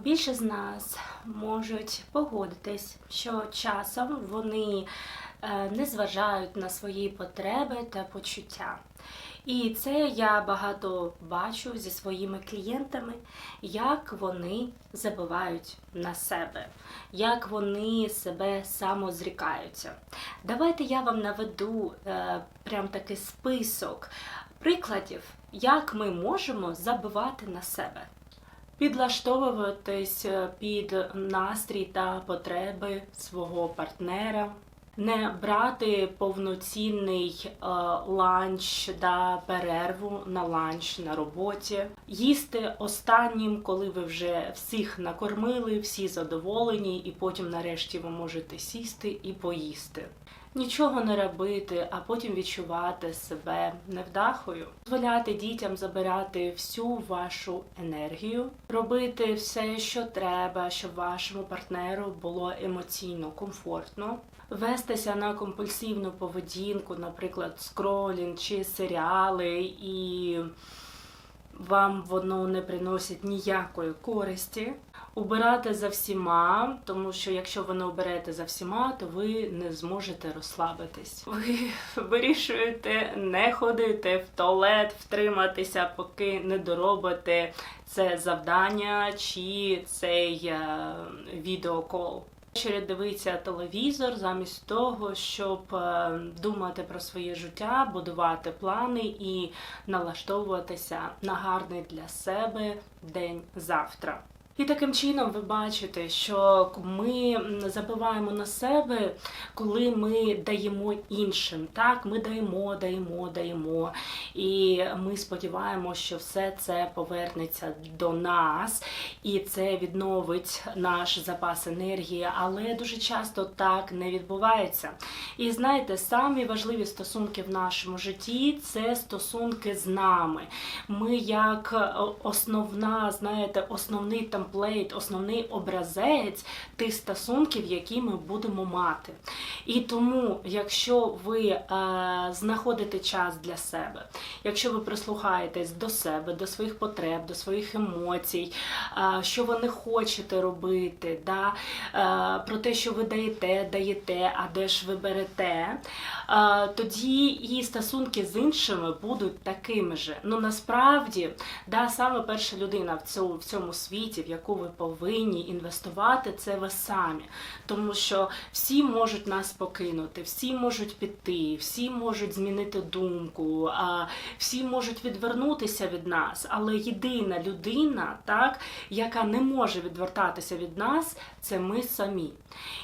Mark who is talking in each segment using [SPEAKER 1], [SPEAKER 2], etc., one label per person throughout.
[SPEAKER 1] Більше з нас можуть погодитись, що часом вони е, не зважають на свої потреби та почуття. І це я багато бачу зі своїми клієнтами, як вони забувають на себе, як вони себе самозрікаються. Давайте я вам наведу е, прям такий список прикладів, як ми можемо забивати на себе. Підлаштовуватись е, під настрій та потреби свого партнера, не брати повноцінний е, ланч та перерву на ланч на роботі, їсти останнім, коли ви вже всіх накормили, всі задоволені, і потім нарешті ви можете сісти і поїсти. Нічого не робити, а потім відчувати себе невдахою, дозволяти дітям забирати всю вашу енергію, робити все, що треба, щоб вашому партнеру було емоційно комфортно, вестися на компульсивну поведінку, наприклад, скролінг чи серіали, і вам воно не приносить ніякої користі. Убирати за всіма, тому що якщо ви не оберете за всіма, то ви не зможете розслабитись. Ви вирішуєте не ходити в туалет, втриматися, поки не доробите це завдання чи цей е, відеокол. Ввечері дивиться телевізор замість того, щоб е, думати про своє життя, будувати плани і налаштовуватися на гарний для себе день завтра. І таким чином ви бачите, що ми забиваємо на себе, коли ми даємо іншим. Так, ми даємо, даємо, даємо. І ми сподіваємося, що все це повернеться до нас і це відновить наш запас енергії, але дуже часто так не відбувається. І знаєте, самі важливі стосунки в нашому житті це стосунки з нами. Ми як основна, знаєте, основний там темплейт, основний образець тих стосунків, які ми будемо мати. І тому, якщо ви е, знаходите час для себе, якщо ви прислухаєтесь до себе, до своїх потреб, до своїх емоцій, е, що ви не хочете робити, да, е, про те, що ви даєте, даєте, а де ж ви берете, е, тоді і стосунки з іншими будуть такими же. Ну насправді, да, саме перша людина в цьому, в цьому світі, в яку ви повинні інвестувати, це ви самі. Тому що всі можуть нас покинути, всі можуть піти, всі можуть змінити думку, всі можуть відвернутися від нас. Але єдина людина, так, яка не може відвертатися від нас, це ми самі.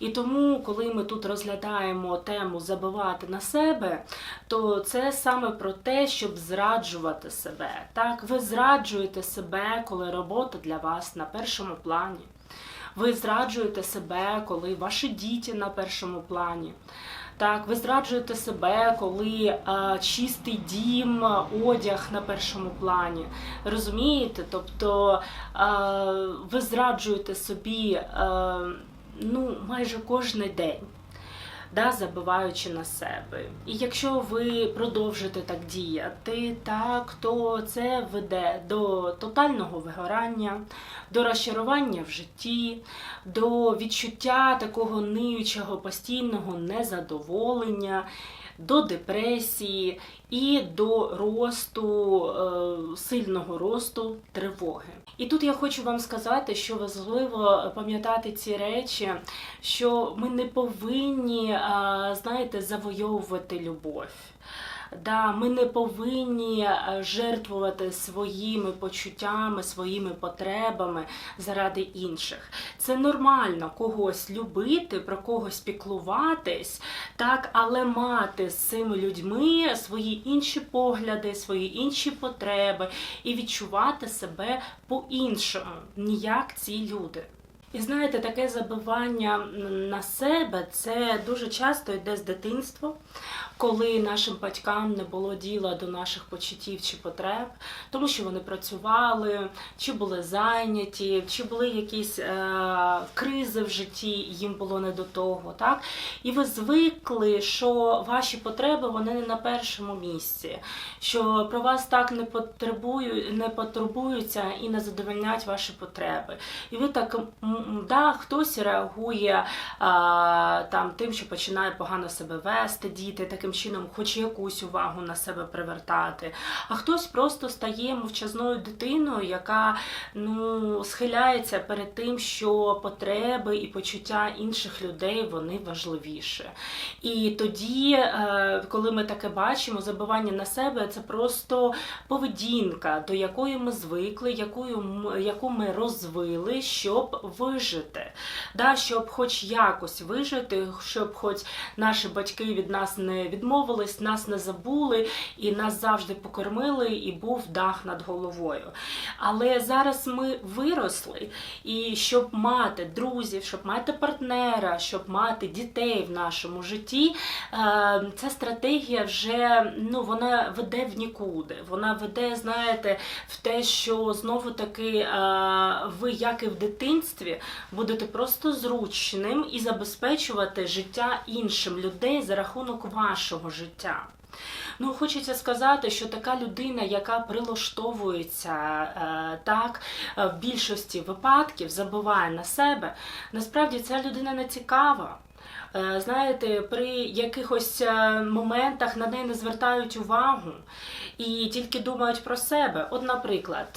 [SPEAKER 1] І тому, коли ми тут розглядаємо тему забивати на себе, то це саме про те, щоб зраджувати себе. Так, ви зраджуєте себе, коли робота для вас на першому плані. Ви зраджуєте себе, коли ваші діти на першому плані. Так, ви зраджуєте себе, коли а, чистий дім, одяг на першому плані. Розумієте? Тобто а, ви зраджуєте собі а, ну, майже кожен день да, забиваючи на себе. І якщо ви продовжите так діяти, так, то це веде до тотального вигорання, до розчарування в житті, до відчуття такого ниючого постійного незадоволення до депресії і до росту, е, сильного росту тривоги. І тут я хочу вам сказати, що важливо пам'ятати ці речі, що ми не повинні, е, знаєте, завойовувати любов. Да, Ми не повинні е, жертвувати своїми почуттями, своїми потребами заради інших. Це нормально когось любити, про когось піклуватись, так, але мати з цими людьми свої інші погляди, свої інші потреби і відчувати себе по-іншому, ніяк ці люди. І знаєте, таке забивання на себе це дуже часто йде з дитинства, коли нашим батькам не було діла до наших почуттів чи потреб, тому що вони працювали, чи були зайняті, чи були якісь е, кризи в житті, їм було не до того. Так? І ви звикли, що ваші потреби вони не на першому місці, що про вас так не потребують, не потурбуються і не задовольнять ваші потреби. І ви так да, хтось реагує а, там тим, що починає погано себе вести, діти таким чином, хоч якусь увагу на себе привертати. А хтось просто стає мовчазною дитиною, яка ну схиляється перед тим, що потреби і почуття інших людей вони важливіше. І тоді, е, коли ми таке бачимо, забивання на себе це просто поведінка, до якої ми звикли, яку ми розвили, щоб вижити. Да, щоб хоч якось вижити, щоб хоч наші батьки від нас не відмовились, нас не забули і нас завжди покормили, і був дах над головою. Але зараз ми виросли, і щоб мати друзів, щоб мати партнера, щоб мати дітей в нашому житті, е, ця стратегія вже ну вона веде в нікуди. Вона веде, знаєте, в те, що знову таки е, ви, як і в дитинстві, будете просто зручним і забезпечувати життя іншим людей за рахунок вашого життя. Ну, хочеться сказати, що така людина, яка прилаштовується е, так е, в більшості випадків, забиває на себе, насправді ця людина не цікава. Е, Знаєте, при якихось моментах на неї не звертають увагу і тільки думають про себе. От, наприклад,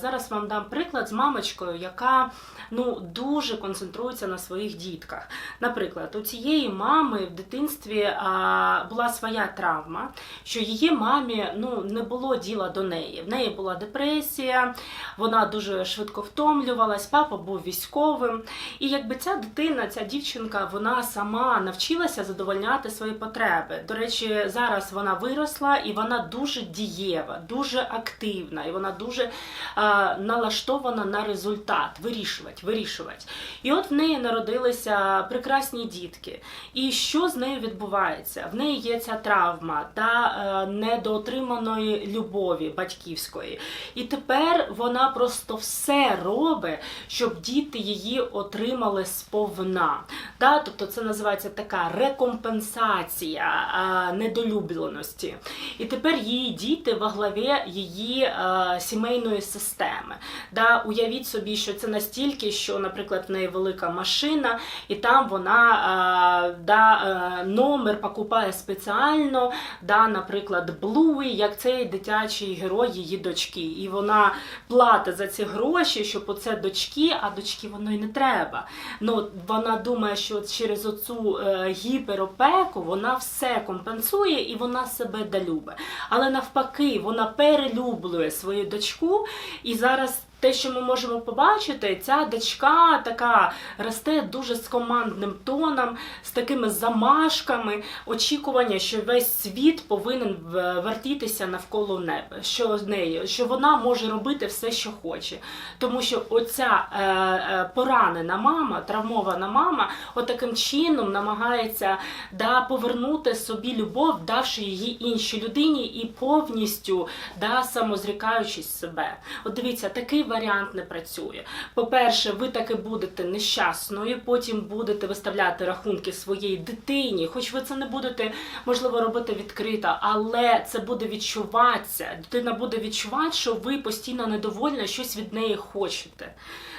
[SPEAKER 1] зараз вам дам приклад з мамочкою, яка ну дуже концентрується на своїх дітках. Наприклад, у цієї мами в дитинстві а, була своя травма, що її мамі ну не було діла до неї. В неї була депресія, вона дуже швидко втомлювалась, папа був військовим. І якби ця дитина, ця дівчинка, вона сама навчилася задовольняти свої потреби. До речі, зараз вона виросла і вона дуже дієва, дуже активна, і вона дуже а, налаштована на результат, вирішувати, вирішувати. І от в неї народилися прекрасні дітки. І що з нею відбувається? В неї є ця травма та е, недоотриманої любові батьківської. І тепер вона просто все робить, щоб діти її отримали сповна. Да? Тобто це називається така рекомпенсація а, недолюбленості. І тепер її діти во главі її е, сімейної системи. Да? Уявіть собі, що це настільки, що, наприклад, в неї велика машина, і там вона да, е, номер покупає спеціально, да, наприклад, Блуї, як цей дитячий герой її дочки. І вона платить за ці гроші, щоб оце дочки, а дочки воно й не треба. Ну, вона думає, що через оцю е, гіперопеку вона все компенсує і вона себе долюбить. Але навпаки, вона перелюблює свою дочку, і зараз. Те, що ми можемо побачити, ця дочка така росте дуже з командним тоном, з такими замашками, очікування, що весь світ повинен вертітися навколо неба, що з що вона може робити все, що хоче. Тому що оця е, е, поранена мама, травмована мама, отаким чином намагається да, повернути собі любов, давши її іншій людині і повністю да, самозрікаючись себе. От дивіться, такий варіант не працює. По-перше, ви таки будете нещасною, потім будете виставляти рахунки своїй дитині, хоч ви це не будете, можливо, робити відкрито, але це буде відчуватися. Дитина буде відчувати, що ви постійно недовольна, щось від неї хочете.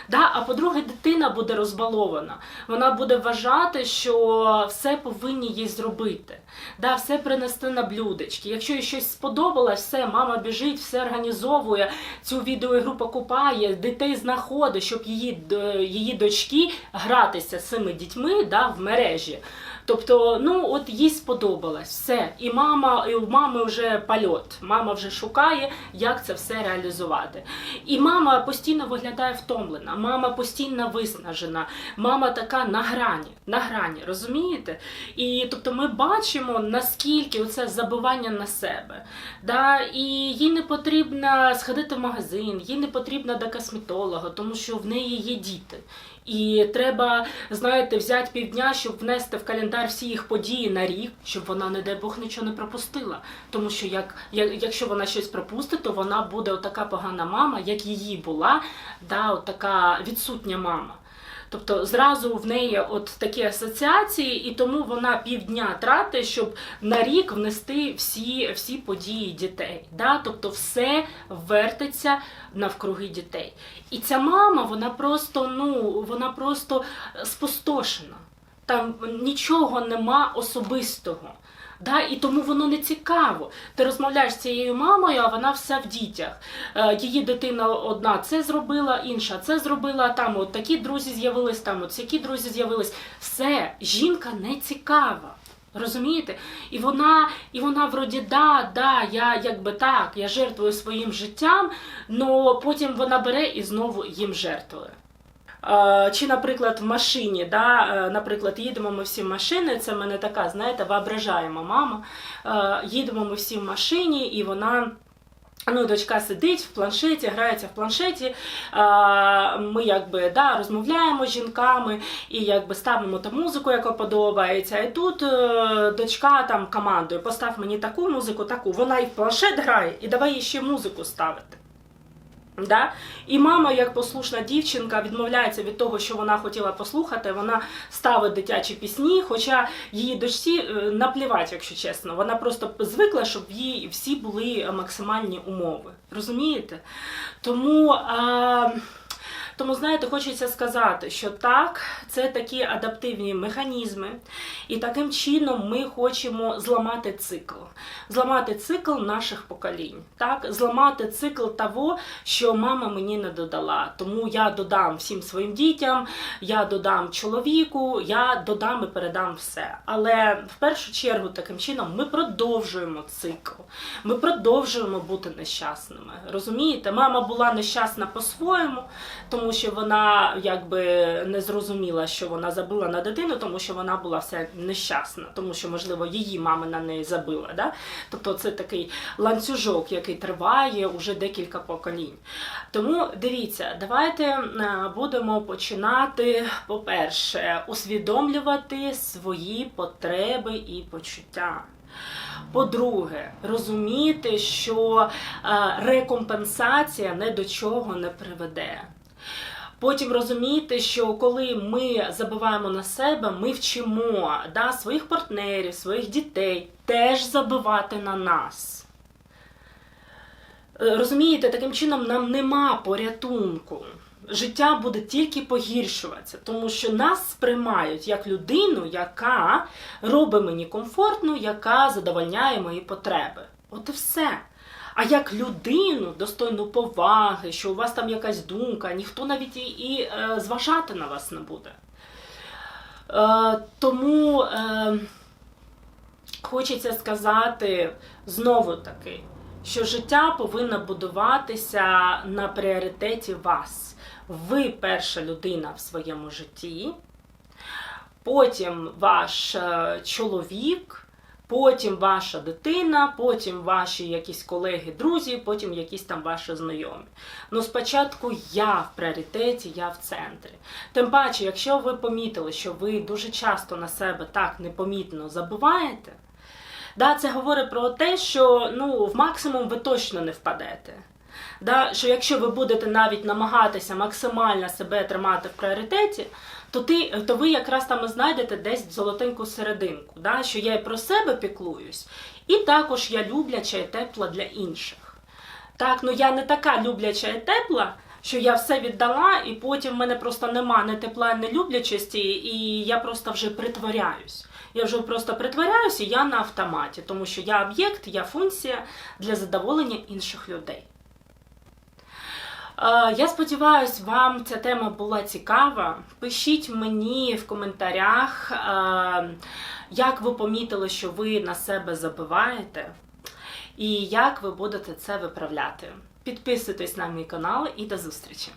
[SPEAKER 1] Да? А по-друге, дитина буде розбалована. Вона буде вважати, що все повинні їй зробити. Да, все принести на блюдечки. Якщо їй щось сподобалось, все, мама біжить, все організовує, цю відеоігру покупає, дітей знаходить, щоб її, її дочки гратися з цими дітьми да, в мережі. Тобто, ну от їй сподобалось все. І мама, і у мами вже польот. Мама вже шукає, як це все реалізувати. І мама постійно виглядає втомлена, мама постійно виснажена, мама така на грані, на грані, розумієте? І тобто ми бачимо, наскільки це забивання на себе. Да? І їй не потрібно сходити в магазин, їй не потрібно до косметолога, тому що в неї є діти. І треба, знаєте, взяти півдня, щоб внести в календар всі їх події на рік, щоб вона, не дай Бог, нічого не пропустила. Тому що як, як якщо вона щось пропустить, то вона буде отака погана мама, як її була, да, отака відсутня мама. Тобто зразу в неї от такі асоціації, і тому вона півдня тратить, щоб на рік внести всі, всі події дітей. Да? Тобто все вертиться навкруги дітей. І ця мама, вона просто, ну, вона просто спустошена. Там нічого нема особистого. Да, і тому воно не цікаво. Ти розмовляєш з цією мамою, а вона вся в дітях. Е, її дитина одна це зробила, інша це зробила. Там от такі друзі з'явились, там от які друзі з'явились. Все, жінка не цікава. Розумієте? І вона, і вона вроді, да, да, я якби так, я жертвую своїм життям, але потім вона бере і знову їм жертвує. Е, Чи, наприклад, в машині, да, е, наприклад, їдемо ми всі в машини, це в мене така, знаєте, воображаємо мама. Е, Їдемо ми всі в машині, і вона. Ну, дочка сидить в планшеті, грається в планшеті. Ми якби да, розмовляємо з жінками і якби ставимо ту музику, яка подобається. І тут е, дочка там командує: постав мені таку музику, таку. Вона і в планшет грає, і давай їй ще музику ставити. Да? І мама, як послушна дівчинка, відмовляється від того, що вона хотіла послухати. Вона ставить дитячі пісні, хоча її дочці е, наплівать, якщо чесно. Вона просто звикла, щоб їй всі були максимальні умови. Розумієте? Тому. А... Тому, знаєте, хочеться сказати, що так, це такі адаптивні механізми, і таким чином ми хочемо зламати цикл, зламати цикл наших поколінь, так, зламати цикл того, що мама мені не додала. Тому я додам всім своїм дітям, я додам чоловіку, я додам і передам все. Але в першу чергу, таким чином, ми продовжуємо цикл, ми продовжуємо бути нещасними. Розумієте, мама була нещасна по-своєму, тому що вона якби не зрозуміла, що вона забила на дитину, тому що вона була вся нещасна, тому що, можливо, її мама на неї забила. Да? Тобто це такий ланцюжок, який триває уже декілька поколінь. Тому дивіться, давайте е, будемо починати, по-перше, усвідомлювати свої потреби і почуття. По-друге, розуміти, що е, рекомпенсація не до чого не приведе. Потім розуміти, що коли ми забиваємо на себе, ми вчимо да, своїх партнерів, своїх дітей теж забивати на нас. Е, Розумієте, таким чином нам нема порятунку. Життя буде тільки погіршуватися, тому що нас сприймають як людину, яка робить мені комфортно, яка задовольняє мої потреби. От і все. А як людину, достойну поваги, що у вас там якась думка, ніхто навіть і, і е, зважати на вас не буде. Е, тому е, хочеться сказати знову таки, що життя повинно будуватися на пріоритеті вас. Ви перша людина в своєму житті, потім ваш е, чоловік, потім ваша дитина, потім ваші якісь колеги, друзі, потім якісь там ваші знайомі. Ну, спочатку я в пріоритеті, я в центрі. Тим паче, якщо ви помітили, що ви дуже часто на себе так непомітно забуваєте, да, це говорить про те, що ну, в максимум ви точно не впадете. Да, що якщо ви будете навіть намагатися максимально себе тримати в пріоритеті, то ти, то ви якраз там знайдете десь золотеньку серединку, да, що я і про себе піклуюсь, і також я любляча і тепла для інших. Так, ну я не така любляча і тепла, що я все віддала, і потім в мене просто нема ні тепла, ні люблячості, і я просто вже притворяюсь. Я вже просто притворяюсь, і я на автоматі, тому що я об'єкт, я функція для задоволення інших людей. Я сподіваюся, вам ця тема була цікава. Пишіть мені в коментарях, як ви помітили, що ви на себе забиваєте, і як ви будете це виправляти. Підписуйтесь на мій канал і до зустрічі!